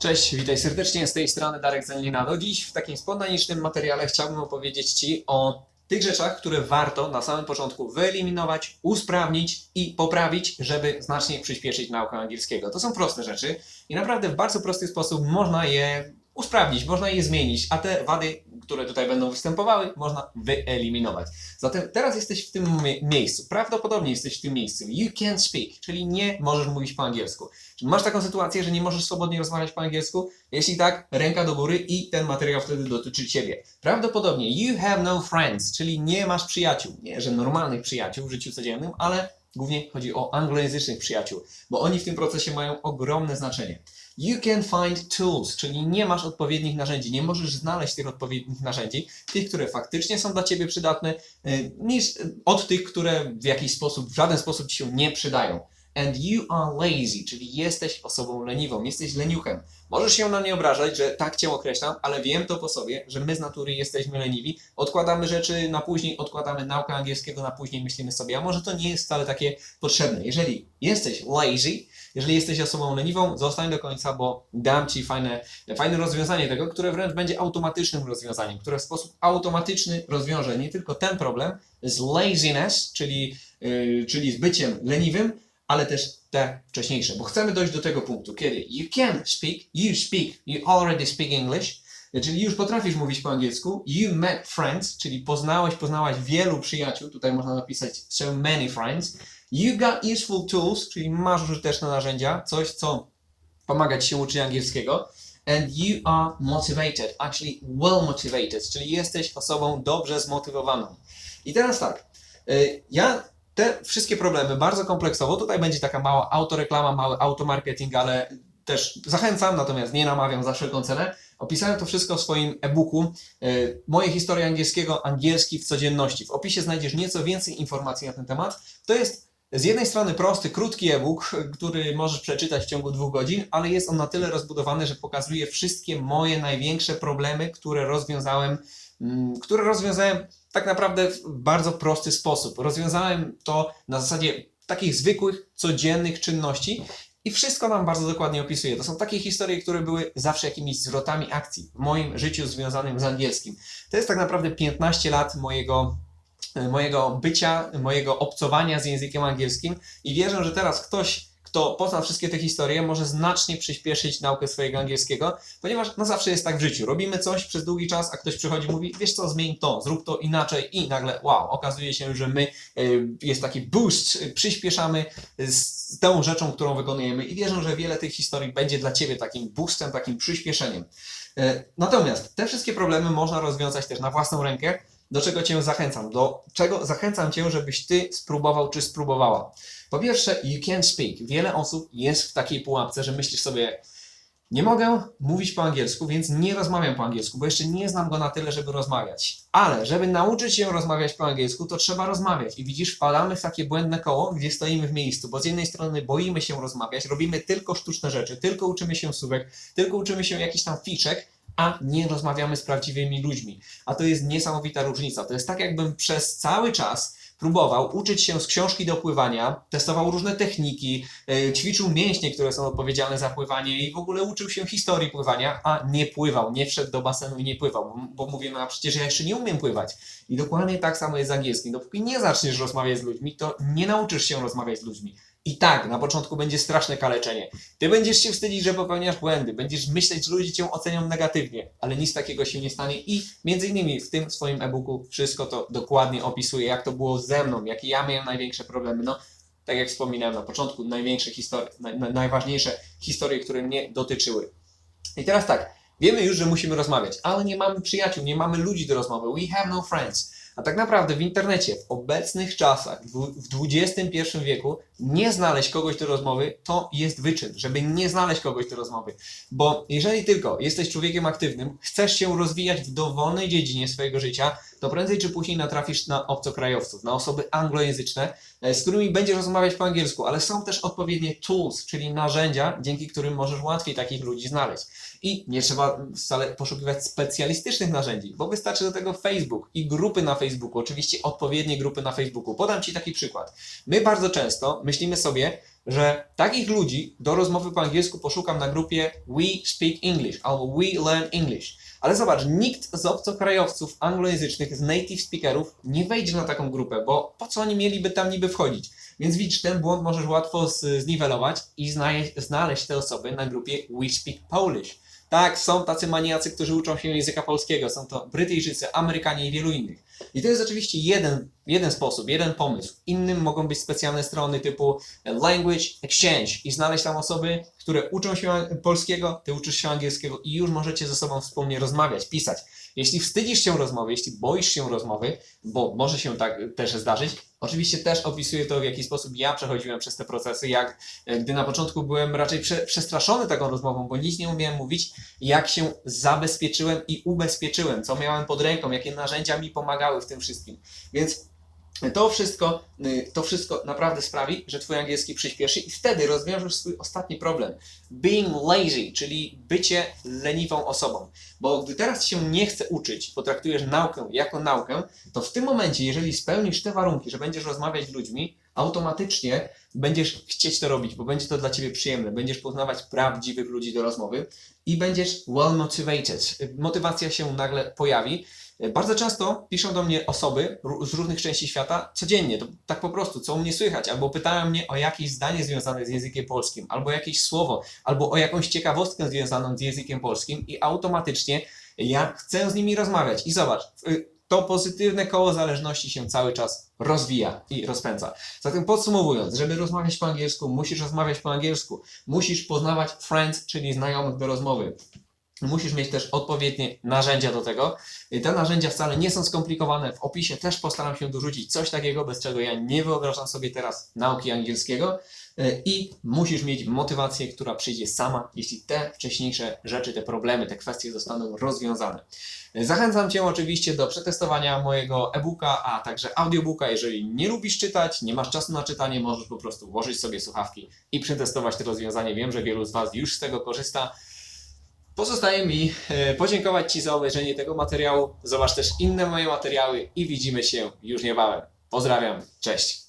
Cześć, witaj serdecznie z tej strony Darek Zenlinado. Dziś w takim spontanicznym materiale chciałbym opowiedzieć Ci o tych rzeczach, które warto na samym początku wyeliminować, usprawnić i poprawić, żeby znacznie przyspieszyć naukę angielskiego. To są proste rzeczy i naprawdę w bardzo prosty sposób można je usprawnić, można je zmienić, a te wady, które tutaj będą występowały, można wyeliminować. Zatem teraz jesteś w tym mie- miejscu, prawdopodobnie jesteś w tym miejscu. You can't speak, czyli nie możesz mówić po angielsku. Czy masz taką sytuację, że nie możesz swobodnie rozmawiać po angielsku? Jeśli tak, ręka do góry i ten materiał wtedy dotyczy Ciebie. Prawdopodobnie you have no friends, czyli nie masz przyjaciół. Nie, że normalnych przyjaciół w życiu codziennym, ale głównie chodzi o anglojęzycznych przyjaciół, bo oni w tym procesie mają ogromne znaczenie. You can find tools, czyli nie masz odpowiednich narzędzi, nie możesz znaleźć tych odpowiednich narzędzi, tych, które faktycznie są dla Ciebie przydatne, y, niż od tych, które w jakiś sposób, w żaden sposób Ci się nie przydają. And you are lazy, czyli jesteś osobą leniwą, jesteś leniuchem. Możesz się na mnie obrażać, że tak Cię określam, ale wiem to po sobie, że my z natury jesteśmy leniwi, odkładamy rzeczy na później, odkładamy naukę angielskiego na później, myślimy sobie, a może to nie jest wcale takie potrzebne. Jeżeli jesteś lazy, jeżeli jesteś osobą leniwą, zostań do końca, bo dam Ci fajne, fajne rozwiązanie tego, które wręcz będzie automatycznym rozwiązaniem, które w sposób automatyczny rozwiąże nie tylko ten problem z laziness, czyli, yy, czyli z byciem leniwym, ale też te wcześniejsze, bo chcemy dojść do tego punktu, kiedy you can speak, you speak, you already speak English, czyli już potrafisz mówić po angielsku, you met friends, czyli poznałeś, poznałaś wielu przyjaciół, tutaj można napisać so many friends, you got useful tools, czyli masz użyteczne narzędzia, coś co pomaga Ci się uczyć angielskiego, and you are motivated, actually well motivated, czyli jesteś osobą dobrze zmotywowaną. I teraz tak, y, ja te wszystkie problemy bardzo kompleksowo, tutaj będzie taka mała autoreklama, mały automarketing, ale też zachęcam, natomiast nie namawiam za wszelką cenę. Opisałem to wszystko w swoim e-booku y, Moje historie angielskiego, angielski w codzienności. W opisie znajdziesz nieco więcej informacji na ten temat. To jest z jednej strony prosty, krótki e-book, który możesz przeczytać w ciągu dwóch godzin, ale jest on na tyle rozbudowany, że pokazuje wszystkie moje największe problemy, które rozwiązałem, mm, które rozwiązałem tak naprawdę w bardzo prosty sposób. Rozwiązałem to na zasadzie takich zwykłych, codziennych czynności i wszystko nam bardzo dokładnie opisuje. To są takie historie, które były zawsze jakimiś zwrotami akcji w moim życiu związanym z angielskim. To jest tak naprawdę 15 lat mojego mojego bycia, mojego obcowania z językiem angielskim i wierzę, że teraz ktoś, kto pozna wszystkie te historie, może znacznie przyspieszyć naukę swojego angielskiego, ponieważ no zawsze jest tak w życiu. Robimy coś przez długi czas, a ktoś przychodzi i mówi, wiesz co, zmień to, zrób to inaczej i nagle, wow, okazuje się, że my, y, jest taki boost, y, przyspieszamy z tą rzeczą, którą wykonujemy i wierzę, że wiele tych historii będzie dla Ciebie takim boostem, takim przyspieszeniem. Natomiast te wszystkie problemy można rozwiązać też na własną rękę, do czego Cię zachęcam? Do czego zachęcam Cię, żebyś Ty spróbował czy spróbowała? Po pierwsze, you can speak. Wiele osób jest w takiej pułapce, że myślisz sobie, nie mogę mówić po angielsku, więc nie rozmawiam po angielsku, bo jeszcze nie znam go na tyle, żeby rozmawiać. Ale żeby nauczyć się rozmawiać po angielsku, to trzeba rozmawiać. I widzisz, wpadamy w takie błędne koło, gdzie stoimy w miejscu, bo z jednej strony boimy się rozmawiać, robimy tylko sztuczne rzeczy, tylko uczymy się słówek, tylko uczymy się jakichś tam ficzek, a nie rozmawiamy z prawdziwymi ludźmi. A to jest niesamowita różnica. To jest tak, jakbym przez cały czas próbował uczyć się z książki do pływania, testował różne techniki, yy, ćwiczył mięśnie, które są odpowiedzialne za pływanie i w ogóle uczył się historii pływania, a nie pływał, nie wszedł do basenu i nie pływał, bo, bo mówię, no a przecież ja jeszcze nie umiem pływać. I dokładnie tak samo jest z angielskim. Dopóki nie zaczniesz rozmawiać z ludźmi, to nie nauczysz się rozmawiać z ludźmi. I tak, na początku będzie straszne kaleczenie. Ty będziesz się wstydzić, że popełniasz błędy, będziesz myśleć, że ludzie cię ocenią negatywnie, ale nic takiego się nie stanie i między innymi w tym swoim e-booku wszystko to dokładnie opisuję, jak to było ze mną, jakie ja miałem największe problemy. No, tak jak wspominałem na początku, największe historie, naj, naj- najważniejsze historie, które mnie dotyczyły. I teraz tak, wiemy już, że musimy rozmawiać, ale nie mamy przyjaciół, nie mamy ludzi do rozmowy. We have no friends. A tak naprawdę w internecie, w obecnych czasach, w XXI wieku, nie znaleźć kogoś do rozmowy to jest wyczyn, żeby nie znaleźć kogoś do rozmowy. Bo jeżeli tylko jesteś człowiekiem aktywnym, chcesz się rozwijać w dowolnej dziedzinie swojego życia, to prędzej czy później natrafisz na obcokrajowców, na osoby anglojęzyczne, e, z którymi będziesz rozmawiać po angielsku, ale są też odpowiednie tools, czyli narzędzia, dzięki którym możesz łatwiej takich ludzi znaleźć. I nie trzeba wcale poszukiwać specjalistycznych narzędzi, bo wystarczy do tego Facebook i grupy na Facebooku, oczywiście odpowiednie grupy na Facebooku. Podam Ci taki przykład. My bardzo często myślimy sobie, że takich ludzi do rozmowy po angielsku poszukam na grupie We Speak English albo We Learn English. Ale zobacz, nikt z obcokrajowców anglojęzycznych, z native speakerów nie wejdzie na taką grupę, bo po co oni mieliby tam niby wchodzić? Więc widzisz, ten błąd możesz łatwo zniwelować i znaleźć te osoby na grupie We Speak Polish. Tak, są tacy maniacy, którzy uczą się języka polskiego. Są to Brytyjczycy, Amerykanie i wielu innych. I to jest oczywiście jeden, jeden sposób, jeden pomysł. Innym mogą być specjalne strony typu Language Exchange i znaleźć tam osoby, które uczą się polskiego, ty uczysz się angielskiego i już możecie ze sobą wspólnie rozmawiać, pisać. Jeśli wstydzisz się rozmowy, jeśli boisz się rozmowy, bo może się tak też zdarzyć, oczywiście też opisuję to, w jaki sposób ja przechodziłem przez te procesy, jak e, gdy na początku byłem raczej prze, przestraszony taką rozmową, bo nic nie umiałem mówić, jak się zabezpieczyłem i ubezpieczyłem, co miałem pod ręką, jakie narzędzia mi pomagały w tym wszystkim. Więc to wszystko, y, to wszystko naprawdę sprawi, że Twój angielski przyspieszy i wtedy rozwiążesz swój ostatni problem. Being lazy, czyli bycie leniwą osobą. Bo gdy teraz się nie chce uczyć, potraktujesz naukę jako naukę, to w tym momencie, jeżeli spełnisz te warunki, że będziesz rozmawiać z ludźmi, automatycznie będziesz chcieć to robić, bo będzie to dla Ciebie przyjemne. Będziesz poznawać prawdziwych ludzi do rozmowy i będziesz well motivated. Motywacja się nagle pojawi. Bardzo często piszą do mnie osoby z różnych części świata codziennie, to tak po prostu, co u mnie słychać, albo pytają mnie o jakieś zdanie związane z językiem polskim, albo jakieś słowo, albo o jakąś ciekawostkę związaną z językiem polskim i automatycznie ja chcę z nimi rozmawiać. I zobacz, y, to pozytywne koło zależności się cały czas rozwija i rozpędza. Zatem podsumowując, żeby rozmawiać po angielsku, musisz rozmawiać po angielsku, musisz poznawać friends, czyli znajomych do rozmowy. Musisz mieć też odpowiednie narzędzia do tego. Te narzędzia wcale nie są skomplikowane. W opisie też postaram się dorzucić coś takiego, bez czego ja nie wyobrażam sobie teraz nauki angielskiego. Y, I musisz mieć motywację, która przyjdzie sama, jeśli te wcześniejsze rzeczy, te problemy, te kwestie zostaną rozwiązane. Y, Zachęcam Cię oczywiście do przetestowania mojego e-booka, a także audiobooka. Jeżeli nie lubisz czytać, nie masz czasu na czytanie, możesz po prostu włożyć sobie słuchawki i przetestować te rozwiązanie. Wiem, że wielu z Was już z tego korzysta. Pozostaje mi e, podziękować Ci za obejrzenie tego materiału. Zobacz też inne moje materiały i widzimy się już niebawem. Pozdrawiam, cześć.